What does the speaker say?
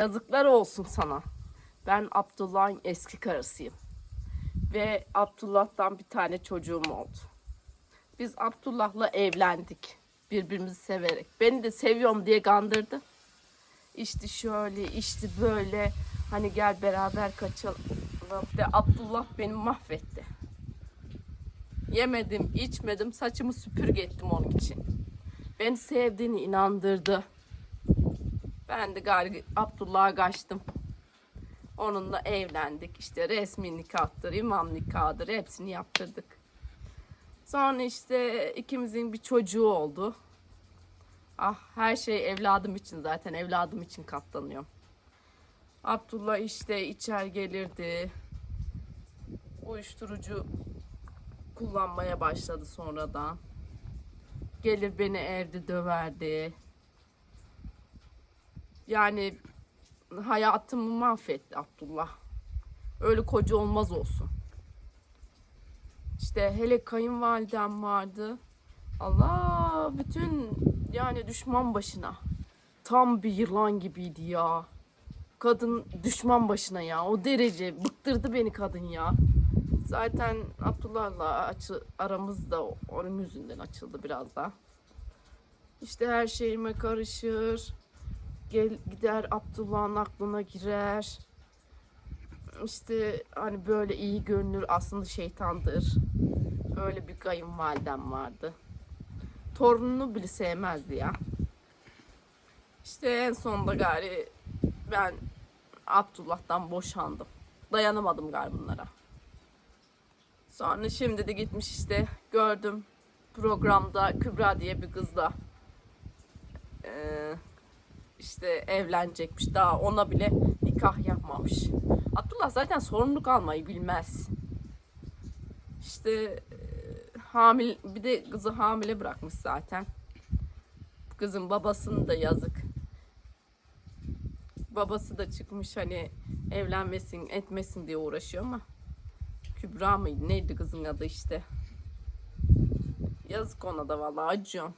Yazıklar olsun sana. Ben Abdullah'ın eski karısıyım. Ve Abdullah'tan bir tane çocuğum oldu. Biz Abdullah'la evlendik. Birbirimizi severek. Beni de seviyorum diye kandırdı. İşte şöyle, işte böyle. Hani gel beraber kaçalım. De Abdullah beni mahvetti. Yemedim, içmedim, saçımı süpürge ettim onun için. Beni sevdiğini inandırdı. Ben de gari Abdullah'a kaçtım. Onunla evlendik. İşte resmi nikahtır, imam nikahıdır hepsini yaptırdık. Sonra işte ikimizin bir çocuğu oldu. Ah her şey evladım için zaten evladım için katlanıyorum. Abdullah işte içer gelirdi. Uyuşturucu kullanmaya başladı sonradan. Gelir beni evde döverdi. Yani hayatımı mahvetti Abdullah. Öyle koca olmaz olsun. İşte hele kayınvalidem vardı. Allah bütün yani düşman başına. Tam bir yılan gibiydi ya. Kadın düşman başına ya. O derece bıktırdı beni kadın ya. Zaten Abdullah'la açı, aramız da onun yüzünden açıldı biraz da. İşte her şeyime karışır. Gel, gider Abdullah'ın aklına girer. İşte hani böyle iyi görünür aslında şeytandır. Öyle bir kayınvalidem vardı. Torununu bile sevmezdi ya. İşte en sonunda gari ben Abdullah'tan boşandım. Dayanamadım gari bunlara. Sonra şimdi de gitmiş işte gördüm programda Kübra diye bir kızla eee, işte evlenecekmiş. Daha ona bile nikah yapmamış. Abdullah zaten sorumluluk almayı bilmez. İşte eee, hamile bir de kızı hamile bırakmış zaten. Kızın babasını da yazık. Babası da çıkmış hani evlenmesin etmesin diye uğraşıyor ama Kübra mıydı? Neydi kızın adı işte? Yazık ona da vallahi acıyorum.